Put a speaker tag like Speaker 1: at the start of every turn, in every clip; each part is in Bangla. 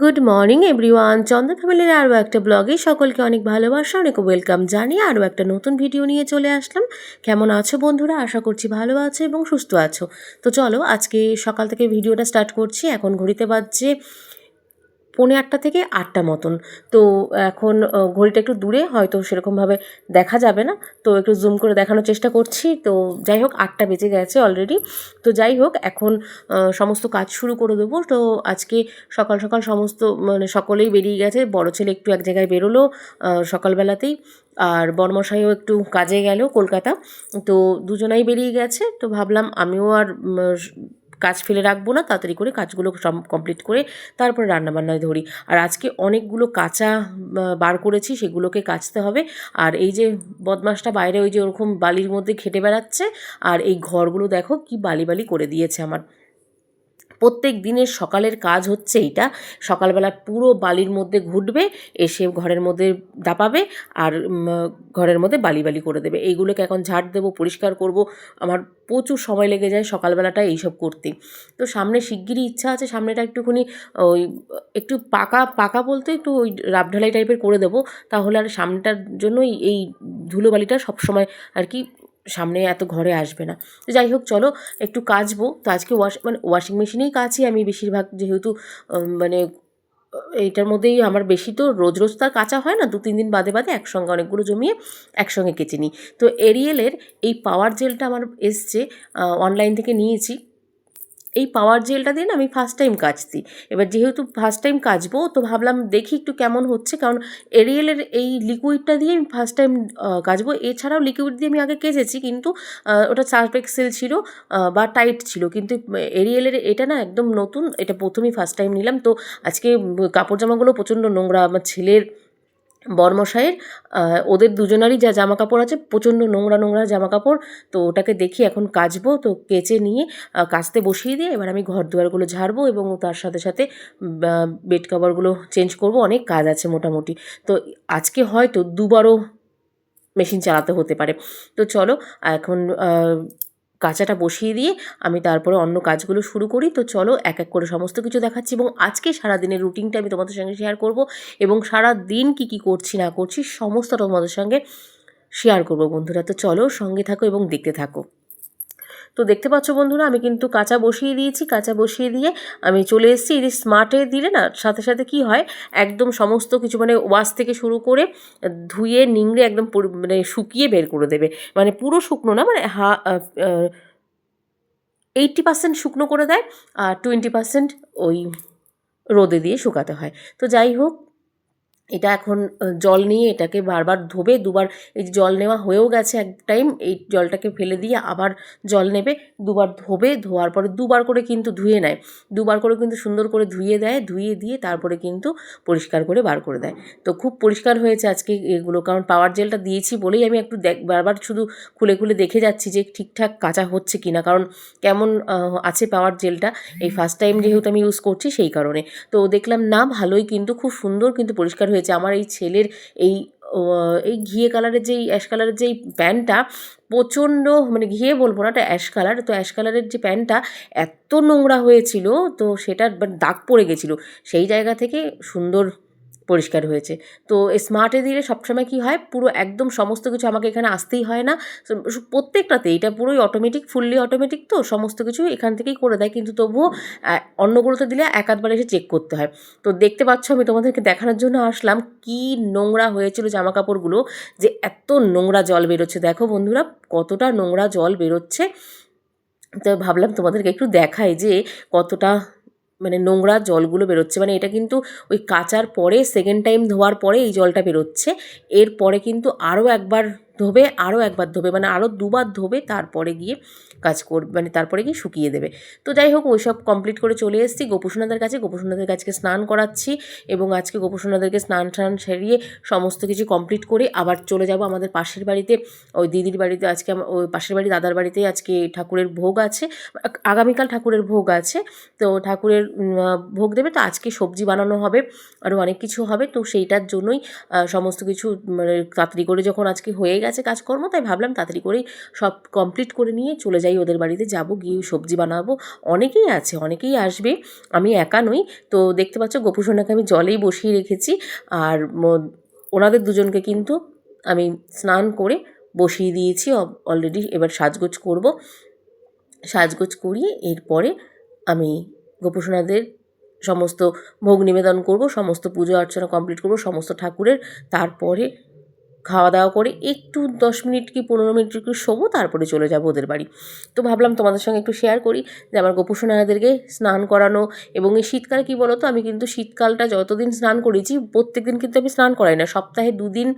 Speaker 1: গুড মর্নিং এভরিওয়ান চন্দন ফ্যামিলির আরও একটা ব্লগে সকলকে অনেক ভালোবাসা, অনেক ওয়েলকাম জানিয়ে আরও একটা নতুন ভিডিও নিয়ে চলে আসলাম। কেমন আছো বন্ধুরা? আশা করছি ভালো আছো এবং সুস্থ আছো। তো চলো, আজকে সকাল থেকে ভিডিওটা স্টার্ট করছি। এখন ঘড়িতে বাজছে পৌনে আটটা থেকে আটটা মতন। তো এখন ঘড়িটা একটু দূরে, হয়তো সেরকমভাবে দেখা যাবে না। তো একটু জুম করে দেখানোর চেষ্টা করছি। তো যাই হোক, আটটা বেজে গেছে অলরেডি তো যাই হোক, এখন সমস্ত কাজ শুরু করে দেবো। তো আজকে সকাল সকাল সমস্ত মানে সকলেই বেরিয়ে গেছে। বড় ছেলে একটু এক জায়গায় বেরোলো সকালবেলাতেই। আর বর্মশাইও একটু কাজে গেল কলকাতা। তো দুজনাই বেরিয়ে গেছে। তো ভাবলাম আমিও আর কাজ ফেলে রাখব না, তাড়াতাড়ি করে কাজগুলো সব কমপ্লিট করে তারপরে রান্নাবান্নায় ধরি। আর আজকে অনেকগুলো কাঁচা বার করেছি, সেগুলোকে কাচতে হবে। আর এই যে বদমাসটা বাইরে ওই যে ওরকম বালির মধ্যে খেটে বেড়াচ্ছে, আর এই ঘরগুলো দেখো কি বালি বালি করে দিয়েছে আমার। প্রত্যেক দিনের সকালের কাজ হচ্ছে এইটা। সকালবেলা পুরো বালির মধ্যে ঘুটবে, এসে ঘরের মধ্যে দাপাবে আর ঘরের মধ্যে বালি বালি করে দেবে। এইগুলোকে এখন ঝাড় দেবো, পরিষ্কার করব। আমার প্রচুর সময় লেগে যায় সকালবেলাটা এইসব করতে। তো সামনে শিগগিরই ইচ্ছা আছে, সামনেটা একটুখানি ওই, একটু পাকা পাকা বলতে একটু ওই রাবঢালাই টাইপের করে দেবো। তাহলে আর সামনেটার জন্যই এই ধুলোবালিটা সবসময় আর কি সামনে এত ঘরে আসবে না। তো যাই হোক, চলো একটু কাচবো। তো আজকে ওয়াশ মানে ওয়াশিং মেশিনেই কাচি আমি বেশিরভাগ, যেহেতু মানে এইটার মধ্যেই আমার বেশি তো রোজ রোজ তার কাঁচা হয় না। দু তিন দিন বাদে বাদে একসঙ্গে অনেকগুলো জমিয়ে একসঙ্গে কেচে নিই। তো এরিয়েলের এই পাওয়ার জেলটা আমার এসছে অনলাইন থেকে নিয়েছি। এই পাওয়ার জেলটা দিয়ে না আমি ফার্স্ট টাইম কাচছি। এবার যেহেতু ফার্স্ট টাইম কাচবো, তো ভাবলাম দেখি একটু কেমন হচ্ছে, কারণ এরিয়েলের এই লিকুইডটা দিয়ে আমি ফার্স্ট টাইম কাচবো। এছাড়াও লিকুইড দিয়ে আমি আগে কেচেছি, কিন্তু ওটা সার্ফ এক্সেল ছিল বা টাইট ছিল, কিন্তু এরিয়েলের এটা না একদম নতুন, এটা প্রথমেই ফার্স্ট টাইম নিলাম। তো আজকে কাপড় জামাগুলো প্রচণ্ড নোংরা, আমার ছেলের বর্মশাইয়ের ওদের দুজনারই যা জামা কাপড় আছে, প্রচণ্ড নোংরা নোংরা জামা কাপড় তো ওটাকে দেখি এখন কাচবো, তো কেচে নিয়ে কাচতে বসিয়ে দিয়ে এবার আমি ঘর দুয়ারগুলো ঝাড়বো এবং তার সাথে সাথে বেড কভারগুলো চেঞ্জ করব, অনেক কাজ আছে মোটামুটি। তো আজকে হয়তো দুবারও মেশিন চালাতে হতে পারে। তো চলো, এখন কাঁচাটা বসিয়ে দিয়ে আমি তারপরে অন্য কাজগুলো শুরু করি। তো চলো এক এক করে সমস্ত কিছু দেখাচ্ছি এবং আজকে সারাদিনের রুটিনটা আমি তোমাদের সঙ্গে শেয়ার করব এবং সারা দিন কী কী করছি, না করছি সমস্তটা তোমাদের সঙ্গে শেয়ার করব বন্ধুরা। তো চলো সঙ্গে থাকো এবং দেখতে থাকো। তো দেখতে পাচ্ছ বন্ধুরা, আমি কিন্তু কাঁচা বসিয়ে দিয়েছি, কাঁচা বসিয়ে দিয়ে আমি চলে এসেছি। এই স্মার্টে দিলে না, সাথে সাথে কি হয়, একদম সমস্ত কিছু মানে ওয়াশ থেকে শুরু করে ধুয়ে, নিংড়ে একদম মানে শুকিয়ে বের করে দেবে। মানে পুরো শুকনো না মানে হা এইটটি পার্সেন্ট শুকনো করে দেয় আর টোয়েন্টি পার্সেন্ট ওই রোদে দিয়ে শুকাতে হয়। তো যাই হোক এটা এখন জল নিয়ে এটাকে বারবার ধোবে, দুবার এই জল নেওয়া হয়েও গেছে এক টাইম, এই জলটাকে ফেলে দিয়ে আবার জল নেবে, দুবার ধোবে, ধোয়ার পরে দুবার করে কিন্তু ধুয়ে নেয়। দুবার করে কিন্তু সুন্দর করে ধুয়ে দেয়, ধুয়ে দিয়ে তারপরে কিন্তু পরিষ্কার করে বার করে দেয়। তো খুব পরিষ্কার হয়েছে আজকে এগুলো, কারণ পাওয়ার জেলটা দিয়েছি বলেই আমি একটু দেখ, বারবার শুধু খুলে খুলে দেখে যাচ্ছি যে ঠিকঠাক কাঁচা হচ্ছে কি না কারণ কেমন আছে পাওয়ার জেলটা। এই ফার্স্ট টাইম যেহেতু আমি ইউজ করছি সেই কারণে। তো দেখলাম না, ভালোই কিন্তু, খুব সুন্দর কিন্তু পরিষ্কার হয়েছে। আমার এই ছেলের এই এই ঘিয়ে কালারের যেই অ্যাশ কালারের যেই প্যান্টটা প্রচণ্ড মানে ঘিয়ে বলব না, এটা অ্যাশ কালার তো অ্যাশ কালারের যে প্যান্টটা এত নোংরা হয়েছিল, তো সেটা মানে দাগ পড়ে গেছিল। সেই জায়গা থেকে সুন্দর পরিষ্কার হয়েছে। তো স্মার্টে দিলে সবসময় কী হয়, পুরো একদম সমস্ত কিছু আমাকে এখানে আসতেই হয় না। প্রত্যেকটাতে এটা পুরোই অটোমেটিক ফুললি অটোমেটিক তো সমস্ত কিছু এখান থেকেই করে দেয়। কিন্তু তবুও অন্যগুলোতে দিলে এক আধবার এসে চেক করতে হয়। তো দেখতে পাচ্ছ আমি তোমাদেরকে দেখানোর জন্য আসলাম কি নোংরা হয়েছিল জামা কাপড়গুলো যে এত নোংরা জল বেরোচ্ছে। দেখো বন্ধুরা, কতটা নোংরা জল বেরোচ্ছে। তো ভাবলাম তোমাদেরকে একটু দেখাই যে কতটা মানে নোংরা জলগুলো বেরোচ্ছে। মানে এটা কিন্তু ওই কাচার পরে সেকেন্ড টাইম ধোয়ার পরে এই জলটা বেরোচ্ছে। এরপরে কিন্তু আরও একবার ধোবে আরও একবার ধোবে মানে আরও দুবার ধোবে, তারপরে গিয়ে কাজ করবে মানে তারপরে গিয়ে শুকিয়ে দেবে। তো যাই হোক ওই সব কমপ্লিট করে চলে এসেছি। গোপুসোনাদের কাছে, গোপুসোনাদের কাছকে স্নান করাচ্ছি এবং আজকে গোপুসোনাদেরকে স্নান টান সেরিয়ে সমস্ত কিছু কমপ্লিট করে আবার চলে যাব আমাদের পাশের বাড়িতে। ওই দিদির বাড়িতে আজকে ওই পাশের বাড়ি দাদার বাড়িতে আজকে ঠাকুরের ভোগ আছে। আগামীকাল ঠাকুরের ভোগ আছে। তো ঠাকুরের ভোগ দেবে। তো আজকে সবজি বানানো হবে আরও অনেক কিছু হবে। তো সেইটার জন্যই সমস্ত কিছু মানে তাড়াতাড়ি করে যখন আজকে হয়ে গেছে কাজকর্ম, তাই ভাবলাম তাড়াতাড়ি করেই সব কমপ্লিট করে নিয়ে চলে যাই ওদের বাড়িতে। যাব, গিয়ে সবজি বানাবো। অনেকেই আছে, অনেকেই আসবে। আমি একা নই। তো দেখতে পাচ্ছ, গোপুসোনাকে আমি জলেই বসিয়ে রেখেছি। আর ওনাদের দুজনকে কিন্তু আমি স্নান করে বসিয়ে দিয়েছি। অলরেডি এবার সাজগোজ করব। সাজগোজ করিয়ে এরপরে আমি গোপুসোনাদের সমস্ত ভোগ নিবেদন করব, সমস্ত পুজো অর্চনা কমপ্লিট করব, সমস্ত ঠাকুরের। তারপরে খাওয়া দাওয়া করে একটু দশ মিনিট কি পনেরো মিনিট একটু শোবো, তারপরে চলে যাব ওদের বাড়ি। তো ভাবলাম তোমাদের সঙ্গে একটু শেয়ার করি যে আমার গোপুসোনাদেরকে স্নান করানো এবং এই শীতকাল কী বলো তো আমি কিন্তু শীতকালটা যতদিন স্নান করেছি প্রত্যেক দিন কিন্তু আমি স্নান করাই না। সপ্তাহে দুদিন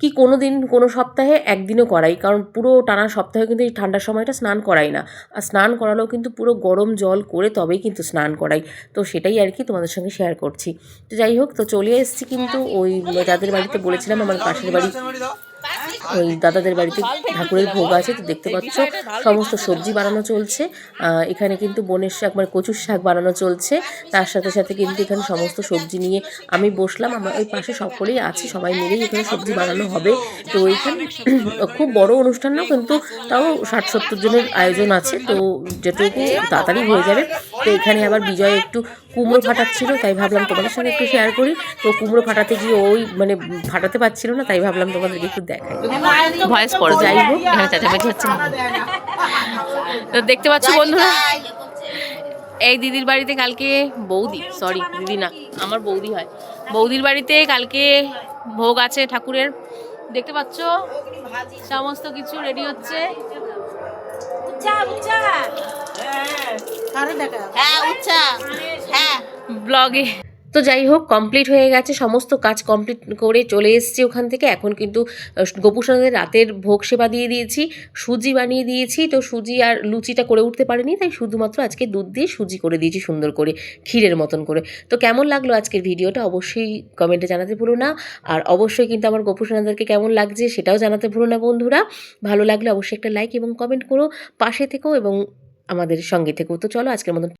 Speaker 1: কি কোনো দিন কোনো সপ্তাহে একদিনও করাই। কারণ পুরো টানা সপ্তাহে কিন্তু এই ঠান্ডার সময়টা স্নান করাই না। আর স্নান করালেও কিন্তু পুরো গরম জল করে তবেই কিন্তু স্নান করাই। তো সেটাই আর কি তোমাদের সঙ্গে শেয়ার করছি। তো যাই হোক, তো চলে এসেছি কিন্তু ওই যাদের বাড়িতে বলেছিলাম আমার পাশের বাড়ি ওই দাদাদের বাড়িতে ঠাকুরের ভোগ আছে, তো দেখতে পাচ্ছ, সমস্ত সবজি বানানো চলছে। এখানে কিন্তু বনের শাক মানে কচুর শাক বানানো চলছে। তার সাথে সাথে কিন্তু এখানে সমস্ত সবজি নিয়ে আমি বসলাম। আমার ওই পাশে সকলেই আছে, সবাই মিলেই এখানে সবজি বানানো হবে। তো এখানে খুব বড় অনুষ্ঠান না, কিন্তু তাও ষাট সত্তর জনের আয়োজন আছে। তো যেটুকু তাড়াতাড়ি হয়ে যাবে তো এখানে আবার বিজয় একটু কুমড়ো ফাটাচ্ছিল তাই ভাবলাম তোমাদের সঙ্গে একটু শেয়ার করি। তো কুমড়ো ফাটাতে গিয়ে ওই মানে ফাটাতে পারছিল না তাই ভাবলাম তোমাদেরকে একটু দেখাই। ভয়েস করো যাই হোক এখানে চেঁচামেচি হচ্ছে না। তো দেখতে পাচ্ছ বন্ধুরা এই দিদির বাড়িতে কালকে বৌদি সরি দিদি না আমার বৌদি হয়। বৌদির বাড়িতে কালকে ভোগ আছে ঠাকুরের। দেখতে পাচ্ছ? সমস্ত কিছু রেডি হচ্ছে।
Speaker 2: হ্যাঁ উচ্চা হ্যাঁ।
Speaker 1: ব্লগে। তো যাই হোক কমপ্লিট হয়ে গেছে সমস্ত কাজ কমপ্লিট করে চলে এসেছি ওখান থেকে। এখন কিন্তু গোপুসোনাদের রাতের ভোগ সেবা দিয়ে দিয়েছি সুজি বানিয়ে দিয়েছি। তো সুজি আর লুচিটা করে উঠতে পারিনি তাই শুধুমাত্র আজকে দুধ দিয়ে সুজি করে দিয়েছি সুন্দর করে ক্ষীরের মতন করে। তো কেমন লাগল আজকের ভিডিওটা? অবশ্যই কমেন্টে জানাতে ভুলো না। আর অবশ্যই কিন্তু আমার গোপুসোনাদেরকে কেমন লাগছে সেটাও জানাতে ভুলো না বন্ধুরা। ভালো লাগলে অবশ্যই একটা লাইক এবং কমেন্ট করো পাশে থেকো এবং আমাদের সঙ্গে থেকেও। তো চলো আজকের মতন